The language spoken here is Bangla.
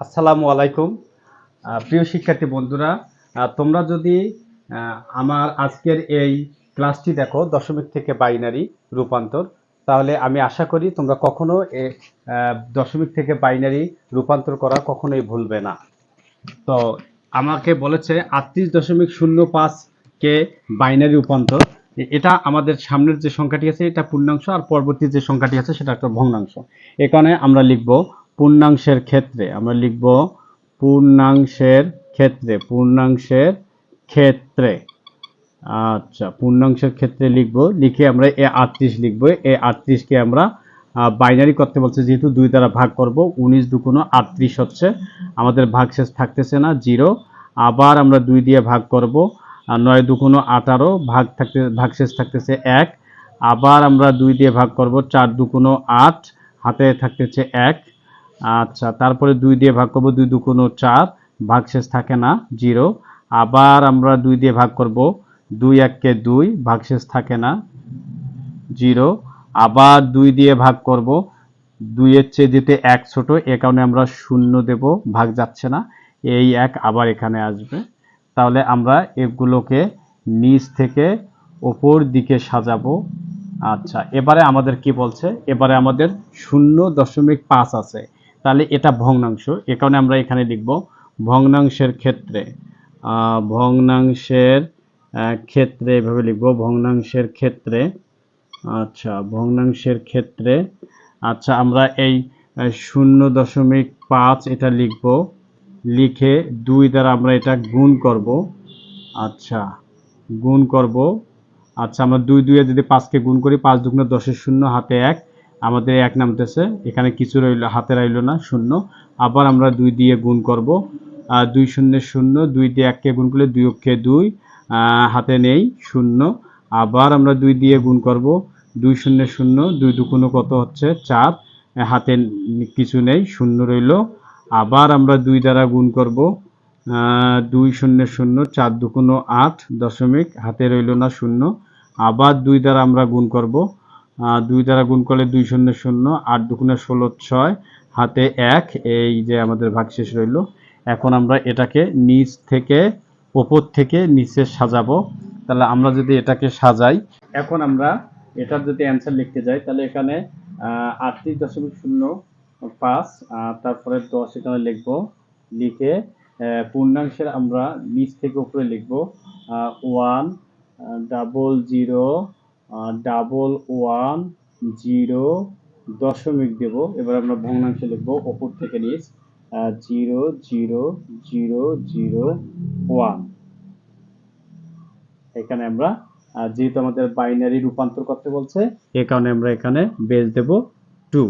আসসালামু আলাইকুম। প্রিয় শিক্ষার্থী বন্ধুরা তোমরা যদি আমার আজকের এই ক্লাসটি দেখো, দশমিক থেকে বাইনারি রূপান্তর, তাহলে আমি আশা করি তোমরা কখনো এ দশমিক থেকে বাইনারি রূপান্তর করা কখনোই ভুলবে না। তো আমাকে বলেছে আটত্রিশ দশমিক শূন্য পাঁচ কে বাইনারি রূপান্তর। এটা আমাদের সামনের যে সংখ্যাটি আছে, এটা পূর্ণাংশ আর পরবর্তী যে সংখ্যাটি আছে, সেটা একটা ভগ্নাংশ। এখানে আমরা লিখব পূর্ণাংশের ক্ষেত্রে, আমরা লিখব পূর্ণাংশের ক্ষেত্রে পূর্ণাংশের ক্ষেত্রে। আচ্ছা পূর্ণাংশের ক্ষেত্রে লিখব, লিখে আমরা এ আটত্রিশ লিখব। এ আটত্রিশকে আমরা বাইনারি করতে বলছে, যেহেতু দুই দ্বারা ভাগ করব, উনিশ দুগুণ আটত্রিশ হচ্ছে, আমাদের ভাগশেষ থাকতেছে না, জিরো। আবার আমরা দুই দিয়ে ভাগ করব নয় দুগুণ আঠারো, ভাগ থাকতে, ভাগশেষ থাকতেছে এক। আবার আমরা দুই দিয়ে ভাগ করব, চার দুগুণ আট, হাতে থাকতেছে এক। আচ্ছা তারপরে দুই দিয়ে ভাগ করব, দুই দুগুণ চার, ভাগশেষ থাকে না, জিরো। আবার আমরা দুই দিয়ে ভাগ করব, দুই এককে দুই, ভাগশেষ থাকে না, জিরো। আবার দুই দিয়ে ভাগ করব, দুইয়ের চেয়ে যেতে এক ছোট, এ কারণে আমরা শূন্য দেব, ভাগ যাচ্ছে না, এই এক আবার এখানে আসবে। তাহলে আমরা এগুলোকে নিচ থেকে ওপর দিকে সাজাবো। আচ্ছা এবারে আমাদের কি বলছে? এবারে আমাদের শূন্য দশমিক পাঁচ আছে। তাহলে এটা ভগ্নাংশ। এ কারণে আমরা এখানে লিখব ভগ্নাংশের ক্ষেত্রে। ভগ্নাংশের ক্ষেত্রে এভাবে লিখব ভগ্নাংশের ক্ষেত্রে। আচ্ছা ভগ্নাংশের ক্ষেত্রে আচ্ছা আমরা এই শূন্য দশমিক পাঁচ এটা লিখব। লিখে দুই দ্বারা আমরা এটা গুণ করব। আচ্ছা গুণ করব। আচ্ছা আমরা দুই দুইয়ে যদি পাঁচকে গুণ করি, পাঁচ দুগুণ দশের শূন্য, হাতে এক। আমাদের এক নামতেছে এখানে কিছু রইল, হাতে রইল না, শূন্য। আবার আমরা দুই দিয়ে গুণ করব। দুই শূন্য শূন্য, দুই দিয়ে এককে গুণ করলে দুই অক্ষে দুই হাতে নেই, শূন্য। আবার আমরা দুই দিয়ে গুণ করব। দুই শূন্য শূন্য, দুই দুগুণ কত হচ্ছে? চার। হাতে কিছু নেই, শূন্য রইল। আবার আমরা দুই দ্বারা গুণ করব। দুই শূন্য শূন্য, চার দুগুণ আট দশমিক, হাতে রইল না, শূন্য। আবার দুই দ্বারা আমরা গুণ করব। দুই দ্বারা গুণ করলে দুই শূন্য শূন্য, আট দুগুণে ষোলো ছয়, হাতে এক, এই যে আমাদের ভাগশেষ রইল। এখন আমরা এটাকে নিচ থেকে, ওপর থেকে নিচে সাজাবো। তাহলে আমরা যদি এটাকে সাজাই, এখন আমরা এটার যদি অ্যান্সার লিখতে যাই, তাহলে এখানে আটত্রিশ দশমিক শূন্য পাঁচ তারপরে দশ এখানে লিখব। লিখে পূর্ণাংশের আমরা নিচ থেকে উপরে লিখব one double zero double one zero দশমিক দেব। এবার আমরা ভগ্নাংশে লিখব ওপর থেকে নিচ zero zero zero zero one এখানে আমরা যেহেতু আমাদের বাইনারি রূপান্তর করতে বলছে, এ কারণে আমরা এখানে বেস দেব টু